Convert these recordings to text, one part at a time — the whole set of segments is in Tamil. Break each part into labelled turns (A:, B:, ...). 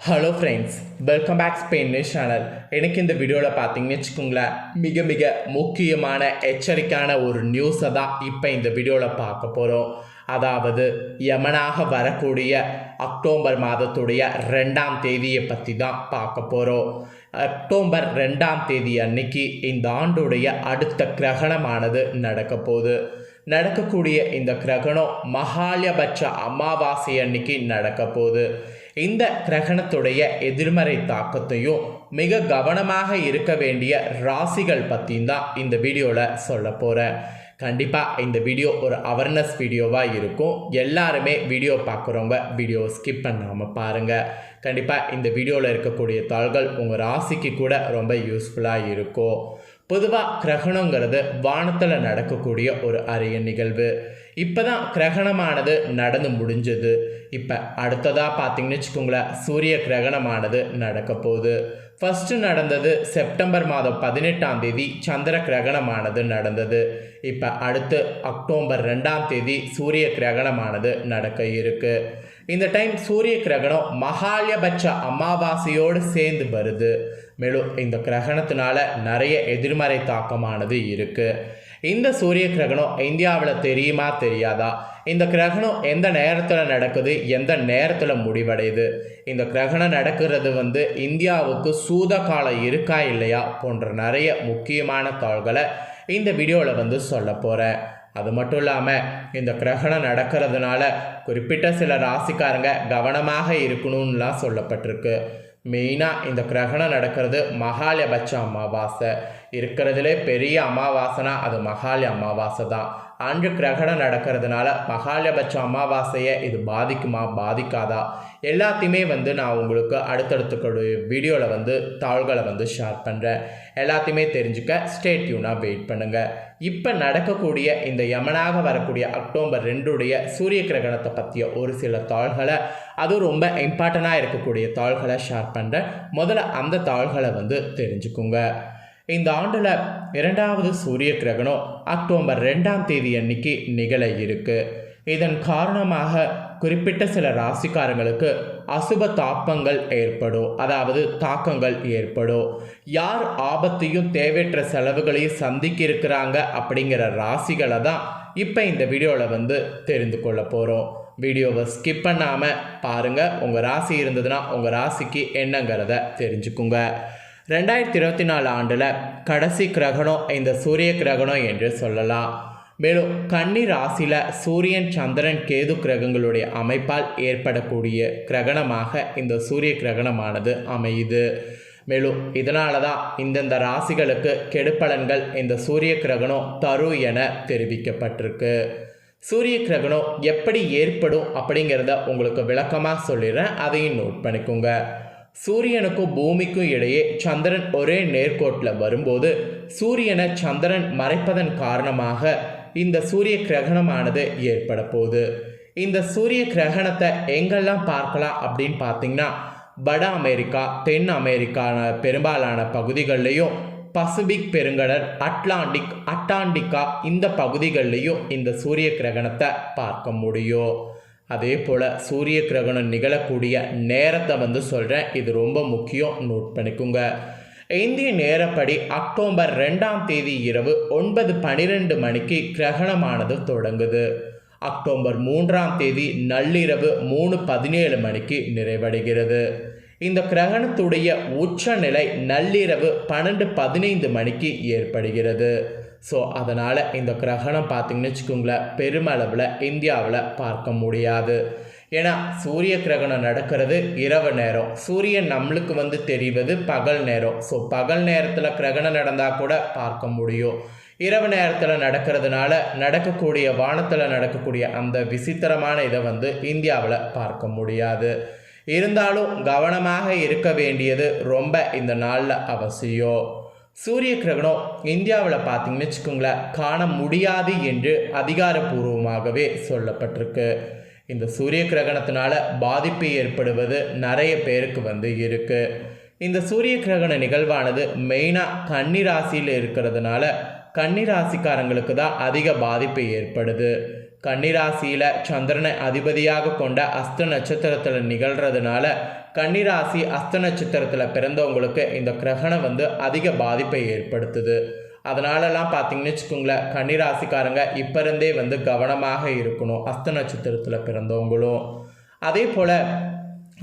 A: Hello friends welcome back Spain news channel எனக்கு இந்த வீடியோவில் பார்த்தீங்கன்னு வச்சுக்கோங்களேன் மிக மிக முக்கியமான எச்சரிக்கையான ஒரு நியூஸை தான் இப்போ இந்த வீடியோவில் பார்க்க போகிறோம் அதாவது யமனாக வரக்கூடிய அக்டோபர் மாதத்துடைய ரெண்டாம் தேதியை பற்றி தான் பார்க்க போகிறோம் அக்டோபர் ரெண்டாம் தேதி அன்னைக்கு இந்த ஆண்டுடைய அடுத்த கிரகணமானது நடக்க போகுது. நடக்கக்கூடிய இந்த கிரகணம் மகாலயபட்ச அமாவாசை அன்னைக்கு நடக்க போகுது. இந்த கிரகணத்துடைய எதிர்மறை தாக்கத்தையும் மிக கவனமாக இருக்க வேண்டிய ராசிகள் பற்றியும் தான் இந்த வீடியோவில் சொல்ல போகிறேன் கண்டிப்பாக இந்த வீடியோ ஒரு அவேர்னஸ் வீடியோவாக இருக்கும். எல்லாருமே வீடியோ பார்க்குறவங்க வீடியோ ஸ்கிப் பண்ணாமல் பாருங்கள் கண்டிப்பாக இந்த வீடியோவில் இருக்கக்கூடிய தாள்கள் உங்கள் ராசிக்கு கூட ரொம்ப யூஸ்ஃபுல்லாக இருக்கும். பொதுவாக கிரகணங்கிறது வானத்தில் நடக்கக்கூடிய ஒரு அரிய நிகழ்வு. இப்போ தான் கிரகணமானது நடந்து முடிஞ்சது. இப்போ அடுத்ததாக பார்த்தீங்கன்னு வச்சுக்கோங்களேன் சூரிய கிரகணமானது நடக்க போகுது. ஃபஸ்ட்டு நடந்தது செப்டம்பர் மாதம் பதினெட்டாம் தேதி சந்திர கிரகணமானது நடந்தது. இப்போ அடுத்து அக்டோபர் ரெண்டாம் தேதி சூரிய கிரகணமானது நடக்க இருக்கு. இந்த டைம் சூரிய கிரகணம் மகாலயபட்ச அமாவாசையோடு சேர்ந்து வருது. மேலும் இந்த கிரகணத்தினால நிறைய எதிர்மறை தாக்கமானது இருக்குது இந்த சூரிய கிரகணம் இந்தியாவில் தெரியுமா தெரியாதா? இந்த கிரகணம் எந்த நேரத்தில் நடக்குது எந்த நேரத்தில் முடிவடையுது? இந்த கிரகணம் நடக்கிறது வந்து இந்தியாவுக்கு சூத காலம் இருக்கா இல்லையா போன்ற நிறைய முக்கியமான தாள்களை இந்த வீடியோவில் வந்து சொல்ல போகிறேன் அது மட்டும் இல்லாமல் இந்த கிரகணம் நடக்கிறதுனால குறிப்பிட்ட சில ராசிக்காரங்க கவனமாக இருக்கணும்லாம் சொல்லப்பட்டிருக்கு. மெயினாக இந்த கிரகணம் நடக்கிறது மகாலபட்ச அமாவாசை. இருக்கிறதுலே பெரிய அமாவாசைனா அது மகாலி அமாவாசை தான். அன்று கிரகணம் நடக்கிறதுனால மகாலயபட்ச அமாவாசையை இது பாதிக்குமா பாதிக்காதா? எல்லாத்தையுமே வந்து நான் உங்களுக்கு அடுத்தடுத்த வீடியோவில் வந்து தாள்களை வந்து ஷேர் பண்ணுறேன் எல்லாத்தையுமே தெரிஞ்சுக்க ஸ்டேட்யூனாக வெயிட் பண்ணுங்கள் இப்போ நடக்கக்கூடிய இந்த யமனாக வரக்கூடிய அக்டோபர் ரெண்டுடைய சூரிய கிரகணத்தை பற்றிய ஒரு சில தாள்களை அதுவும் ரொம்ப இம்பார்ட்டண்ட்டாக இருக்கக்கூடிய தாள்களை ஷேர் பண்ணுறேன் முதல்ல அந்த தாள்களை வந்து தெரிஞ்சுக்குங்க. இந்த ஆண்டில் இரண்டாவது சூரிய கிரகணம் அக்டோபர் ரெண்டாம் தேதி அன்னைக்கு நிகழ இருக்கு. இதன் காரணமாக குறிப்பிட்ட சில ராசிக்காரங்களுக்கு அசுப தாக்கங்கள் ஏற்படும். அதாவது தாக்கங்கள் ஏற்படும். யார் ஆபத்தையும் தேவையற்ற செலவுகளையும் சந்திக்க இருக்கிறாங்க அப்படிங்கிற ராசிகளை தான் இப்போ இந்த வீடியோவில் வந்து தெரிந்து கொள்ள போகிறோம் வீடியோவை ஸ்கிப் பண்ணாமல் பாருங்கள் உங்கள் ராசி இருந்ததுன்னா உங்கள் ராசிக்கு என்னங்கிறத தெரிஞ்சுக்குங்க. ரெண்டாயிரத்தி இருபத்தி நாலு ஆண்டில் கடைசி கிரகணம் இந்த சூரிய கிரகணம் என்று சொல்லலாம். மேலும் கன்னி ராசியில் சூரியன் சந்திரன் கேது கிரகங்களுடைய அமைப்பால் ஏற்படக்கூடிய கிரகணமாக இந்த சூரிய கிரகணமானது அமையுது. மேலும் இதனால தான் இந்தந்த ராசிகளுக்கு கெடுப்பலன்கள் இந்த சூரிய கிரகணம் தரும் என தெரிவிக்கப்பட்டிருக்கு. சூரிய கிரகணம் எப்படி ஏற்படும் அப்படிங்கிறத உங்களுக்கு விளக்கமாக சொல்லிடுறேன். அதையும் நோட் பண்ணிக்கோங்க. சூரியனுக்கும் பூமிக்கும் இடையே சந்திரன் ஒரே நேர்கோட்டில் வரும்போது சூரியனை சந்திரன் மறைப்பதன் காரணமாக இந்த சூரிய கிரகணமானது ஏற்பட போகுது. இந்த சூரிய கிரகணத்தை எங்கெல்லாம் பார்க்கலாம் அப்படின்னு பார்த்தீங்கன்னா வட அமெரிக்கா தென் அமெரிக்கான பெரும்பாலான பகுதிகள்லையும் பசிபிக் பெருங்கடல் அட்லாண்டிக் அட்டாண்டிக்கா இந்த பகுதிகள்லையும் இந்த சூரிய கிரகணத்தை பார்க்க முடியும். அதே போல் சூரிய கிரகணம் நிகழக்கூடிய நேரத்தை வந்து சொல்கிறேன் இது ரொம்ப முக்கியம். நோட் பண்ணிக்கோங்க. இந்திய நேரப்படி அக்டோபர் ரெண்டாம் தேதி இரவு ஒன்பது பனிரெண்டு மணிக்கு கிரகணமானது தொடங்குது. அக்டோபர் மூன்றாம் தேதி நள்ளிரவு மூணு பதினேழு மணிக்கு நிறைவடைகிறது. இந்த கிரகணத்துடைய உச்சநிலை நள்ளிரவு பன்னெண்டு பதினைந்து மணிக்கு ஏற்படுகிறது. ஸோ அதனால் இந்த கிரகணம் பார்த்திங்கன்னு வச்சுக்கோங்களேன் பெருமளவில் இந்தியாவில் பார்க்க முடியாது. ஏன்னா சூரிய கிரகணம் நடக்கிறது இரவு நேரம். சூரியன் நம்மளுக்கு வந்து தெரிவது பகல் நேரம். ஸோ பகல் நேரத்தில் கிரகணம் நடந்தால் கூட பார்க்க முடியும். இரவு நேரத்தில் நடக்கிறதுனால நடக்கக்கூடிய வானத்தில் நடக்கக்கூடிய அந்த விசித்திரமான இதை வந்து இந்தியாவில் பார்க்க முடியாது. இருந்தாலும் கவனமாக இருக்க வேண்டியது ரொம்ப இந்த நாளில் அவசியம். சூரிய கிரகணம் இந்தியாவில் பார்த்தீங்கன்னு வச்சுக்கோங்களேன் காண முடியாது என்று அதிகாரப்பூர்வமாகவே சொல்லப்பட்டிருக்கு. இந்த சூரிய கிரகணத்தினால பாதிப்பு ஏற்படுவது நிறைய பேருக்கு வந்து இருக்குது இந்த சூரிய கிரகண நிகழ்வானது மெயினாக கன்னி ராசியில் இருக்கிறதுனால கன்னி ராசிக்காரங்களுக்கு தான் அதிக பாதிப்பு ஏற்படுது. கன்னிராசியில் சந்திரனை அதிபதியாக கொண்ட அஸ்த நட்சத்திரத்தில் நிகழ்கிறதுனால கன்னிராசி அஸ்த நட்சத்திரத்தில் பிறந்தவங்களுக்கு இந்த கிரகணம் வந்து அதிக பாதிப்பை ஏற்படுத்துது. அதனாலலாம் பார்த்தீங்கன்னு வச்சுக்கோங்களேன் கன்னிராசிக்காரங்க இப்போ இருந்தே வந்து கவனமாக இருக்கணும் அஸ்த நட்சத்திரத்தில் பிறந்தவங்களும். அதே போல்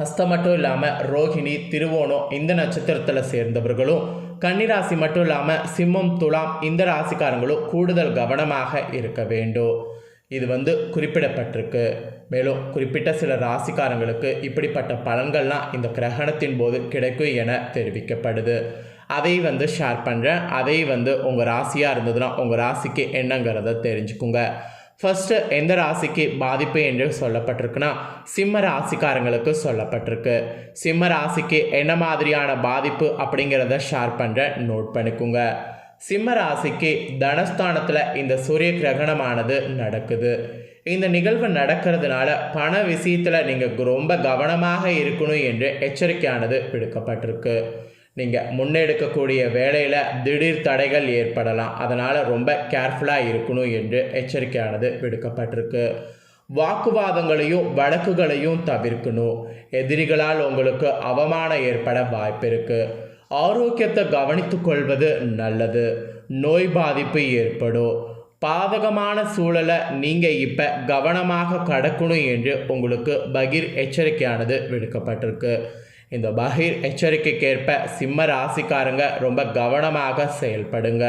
A: அஸ்தம் மட்டும் இல்லாமல் ரோஹிணி திருவோணம் இந்த நட்சத்திரத்தில் சேர்ந்தவர்களும் கன்னிராசி மட்டும் இல்லாமல் சிம்மம் துலாம் இந்த ராசிக்காரங்களும் கூடுதல் கவனமாக இருக்க வேண்டும். இது வந்து குறிப்பிடப்பட்டிருக்கு. மேலும் குறிப்பிட்ட சில ராசிக்காரங்களுக்கு இப்படிப்பட்ட பலன்கள்லாம் இந்த கிரகணத்தின் போது கிடைக்கும் என தெரிவிக்கப்படுது. அதை வந்து ஷேர் பண்ணுறேன் அதை வந்து உங்கள் ராசியாக இருந்ததுன்னா உங்கள் ராசிக்கு என்னங்கிறத தெரிஞ்சுக்குங்க. ஃபஸ்ட்டு எந்த ராசிக்கு பாதிப்பு என்று சொல்லப்பட்டிருக்குன்னா சிம்ம ராசிக்காரங்களுக்கு சொல்லப்பட்டிருக்கு. சிம்ம ராசிக்கு என்ன மாதிரியான பாதிப்பு அப்படிங்கிறத ஷேர் பண்ணுறேன் நோட் பண்ணிக்கோங்க. சிம்ம ராசிக்கு தனஸ்தானத்தில் இந்த சூரிய கிரகணமானது நடக்குது. இந்த நிகழ்வு நடக்கிறதுனால பண விஷயத்தில் நீங்கள் ரொம்ப கவனமாக இருக்கணும் என்று எச்சரிக்கையானது விடுக்கப்பட்டிருக்கு. நீங்கள் முன்னெடுக்கக்கூடிய வேலையில் திடீர் தடைகள் ஏற்படலாம். அதனால் ரொம்ப கேர்ஃபுல்லாக இருக்கணும் என்று எச்சரிக்கையானது விடுக்கப்பட்டிருக்கு. வாக்குவாதங்களையும் வழக்குகளையும் தவிர்க்கணும். எதிரிகளால் உங்களுக்கு அவமானம் ஏற்பட வாய்ப்பு இருக்குது ஆரோக்கியத்தை கவனித்துக் கொள்வது நல்லது. நோய் பாதிப்பு ஏற்படும். பாதகமான சூழலை நீங்கள் இப்போ கவனமாக கடக்கணும் என்று உங்களுக்கு பகிர் எச்சரிக்கையானது விடுக்கப்பட்டிருக்கு. இந்த பகிர் எச்சரிக்கைக்கேற்ப சிம்ம ராசிக்காரங்க ரொம்ப கவனமாக செயல்படுங்க.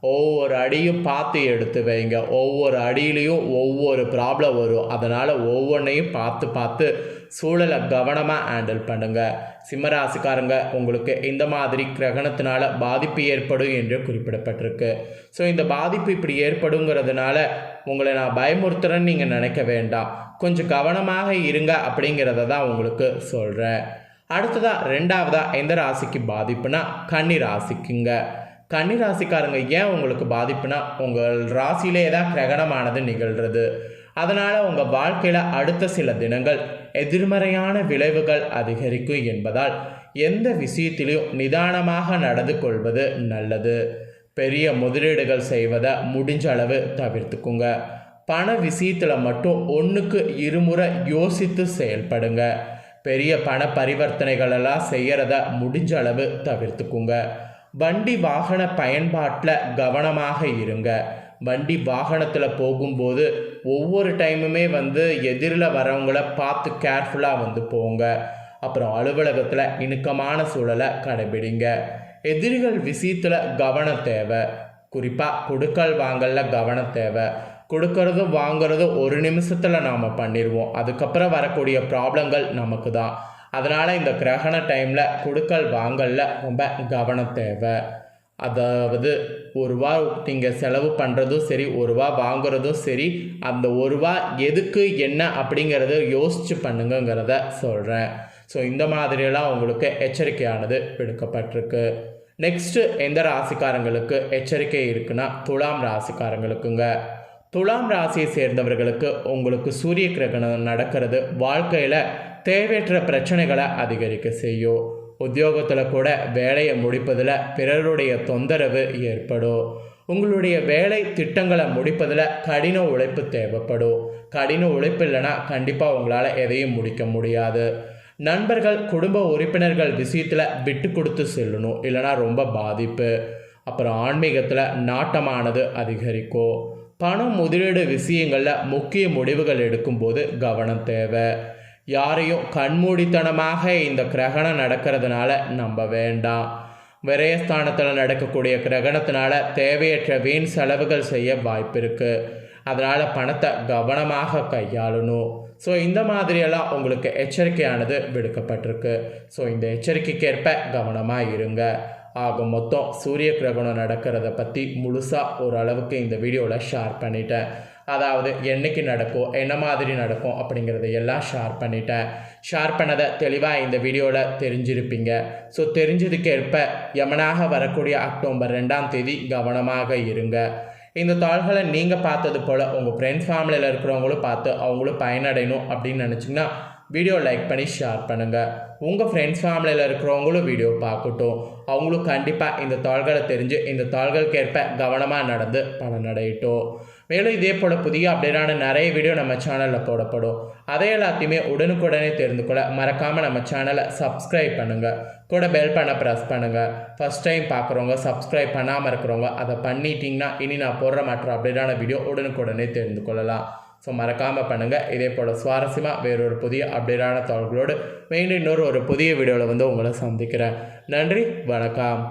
A: ஒவ்வொரு அடியும் பார்த்து எடுத்து வைங்க. ஒவ்வொரு அடியிலையும் ஒவ்வொரு ப்ராப்ளம் வரும். அதனால் ஒவ்வொன்றையும் பார்த்து பார்த்து சூழலை கவனமாக ஹேண்டில் பண்ணுங்கள் சிம்மராசிக்காரங்க உங்களுக்கு இந்த மாதிரி கிரகணத்தினால பாதிப்பு ஏற்படும் என்று குறிப்பிடப்பட்டிருக்கு. ஸோ இந்த பாதிப்பு இப்படி ஏற்படுங்கிறதுனால உங்களை நான் பயமுறுத்துறேன்னு நீங்கள் நினைக்க வேண்டாம். கொஞ்சம் கவனமாக இருங்க அப்படிங்கிறத தான் உங்களுக்கு சொல்கிறேன் அடுத்ததாக ரெண்டாவதாக எந்த ராசிக்கு பாதிப்புனா கன்னி ராசிக்குங்க. கன்னி ராசிக்காரங்க ஏன் உங்களுக்கு பாதிப்புனா உங்கள் ராசியிலே தான் கிரகணமானது நிகழ்கிறது அதனால் உங்கள் வாழ்க்கையில் அடுத்த சில தினங்கள் எதிர்மறையான விளைவுகள் அதிகரிக்கும் என்பதால் எந்த விஷயத்திலையும் நிதானமாக நடந்து கொள்வது நல்லது. பெரிய முதலீடுகள் செய்வதை முடிஞ்ச அளவு தவிர்த்துக்குங்க. பண விஷயத்தில் மட்டும் ஒன்றுக்கு இருமுறை யோசித்து செயல்படுங்க. பெரிய பண பரிவர்த்தனைகள் எல்லாம் செய்கிறத முடிஞ்ச அளவு தவிர்த்துக்குங்க. வண்டி வாகன பயன்பாட்டில் கவனமாக இருங்க. வண்டி வாகனத்தில் போகும்போது ஒவ்வொரு டைமுமே வந்து எதிரில் வரவங்கள பார்த்து கேர்ஃபுல்லாக வந்து போங்க. அப்புறம் அலுவலகத்தில் இணுக்கமான சூழலை கடைபிடிங்க. எதிரிகள் விஷயத்தில் கவனம் தேவை. குறிப்பாக கொடுக்கல் வாங்கலில் கவனம் தேவை. கொடுக்கறதும் வாங்குறதும் ஒரு நிமிஷத்தில் நாம் பண்ணிடுவோம் அதுக்கப்புறம் வரக்கூடிய ப்ராப்ளங்கள் நமக்கு தான். அதனால் இந்த கிரகண டைமில் கொடுக்கல் வாங்கலில் ரொம்ப கவனம் தேவை. அதாவது ஒரு ரூபா நீங்கள் செலவு பண்ணுறதும் சரி ஒரு ரூபா வாங்குறதும் சரி அந்த ஒரு ரூபா எதுக்கு என்ன அப்படிங்கிறத யோசித்து பண்ணுங்கங்கிறத சொல்கிறேன் ஸோ இந்த மாதிரியெல்லாம் உங்களுக்கு எச்சரிக்கையானது விடுக்கப்பட்டிருக்கு. நெக்ஸ்ட்டு எந்த ராசிக்காரங்களுக்கு எச்சரிக்கை இருக்குன்னா துலாம் ராசிக்காரங்களுக்குங்க. துலாம் ராசியை சேர்ந்தவர்களுக்கு உங்களுக்கு சூரிய கிரகணம் நடக்கிறது வாழ்க்கையில் தேவையற்ற பிரச்சனைகளை அதிகரிக்க செய்யும். உத்தியோகத்தில் கூட வேலையை முடிப்பதில் பிறருடைய தொந்தரவு ஏற்படும். உங்களுடைய வேலை திட்டங்களை முடிப்பதில் கடின உழைப்பு தேவைப்படும். கடின உழைப்பு இல்லைன்னா கண்டிப்பாக உங்களால் எதையும் முடிக்க முடியாது. நண்பர்கள் குடும்ப உறுப்பினர்கள் விஷயத்தில் விட்டு கொடுத்து செல்லணும் இல்லைனா ரொம்ப பாதிப்பு. அப்புறம் ஆன்மீகத்தில் நாட்டமானது அதிகரிக்கும். பணம் முதலீடு விஷயங்களில் முக்கிய முடிவுகள் எடுக்கும்போது கவனம் தேவை. யாரையும் கண்மூடித்தனமாக இந்த கிரகணம் நடக்கிறதுனால நம்ப வேண்டாம். விரயஸ்தானத்தில் நடக்கக்கூடிய கிரகணத்தினால தேவையற்ற வீண் செலவுகள் செய்ய வாய்ப்பு இருக்குது அதனால் பணத்தை கவனமாக கையாளணும். ஸோ இந்த மாதிரியெல்லாம் உங்களுக்கு எச்சரிக்கையானது விடுக்கப்பட்டிருக்கு. ஸோ இந்த எச்சரிக்கைக்கேற்ப கவனமாக இருங்க. ஆக மொத்தம் சூரிய கிரகணம் நடக்கிறத பற்றி முழுசாக ஓரளவுக்கு இந்த வீடியோவில் ஷேர் பண்ணிட்டேன். அதாவது என்னைக்கு நடக்கும் என்ன மாதிரி நடக்கும் அப்படிங்கிறத எல்லாம் ஷேர் பண்ணிட்டேன். ஷேர் பண்ணதை தெளிவாக இந்த வீடியோவில் தெரிஞ்சிருப்பீங்க. ஸோ தெரிஞ்சதுக்கேற்ப யமனாக வரக்கூடிய அக்டோபர் ரெண்டாம் தேதி கவனமாக இருங்க. இந்த தாள்களை நீங்கள் பார்த்தது போல் உங்கள் ஃப்ரெண்ட்ஸ் ஃபேமிலியில் இருக்கிறவங்களும் பார்த்து அவங்களும் பயனடையணும் அப்படின்னு நினச்சிங்கன்னா வீடியோ லைக் பண்ணி ஷேர் பண்ணுங்கள் உங்கள் ஃப்ரெண்ட்ஸ் ஃபேமிலியில் இருக்கிறவங்களும் வீடியோ பார்க்கட்டும். அவங்களும் கண்டிப்பாக இந்த தாள்களை தெரிஞ்சு இந்த தாள்களுக்கேற்ப கவனமாக நடந்து பலனடையட்டும். மேலும் இதே போல் புதிய அப்டேட்டான நிறைய வீடியோ நம்ம சேனலில் போடப்படும். அதை எல்லாத்தையுமே உடனுக்குடனே தெரிந்து கொள்ள மறக்காமல் நம்ம சேனலை சப்ஸ்கிரைப் பண்ணுங்கள் கூட பெல் பண்ண ப்ரெஸ் பண்ணுங்கள் ஃபஸ்ட் டைம் பார்க்குறவங்க சப்ஸ்கிரைப் பண்ணாமல் இருக்கிறவங்க அதை பண்ணிட்டீங்கன்னா இனி நான் போடுற மற்ற அப்டேட்டான வீடியோ உடனுக்குடனே தெரிந்து கொள்ளலாம். ஸோ மறக்காமல் பண்ணுங்கள் இதே போல் சுவாரஸ்யமாக வேறொரு புதிய அப்டேட்டான தகவல்களோடு மீண்டும் இன்னொரு ஒரு புதிய வீடியோவில் வந்து உங்களை சந்திக்கிறேன். நன்றி வணக்கம்.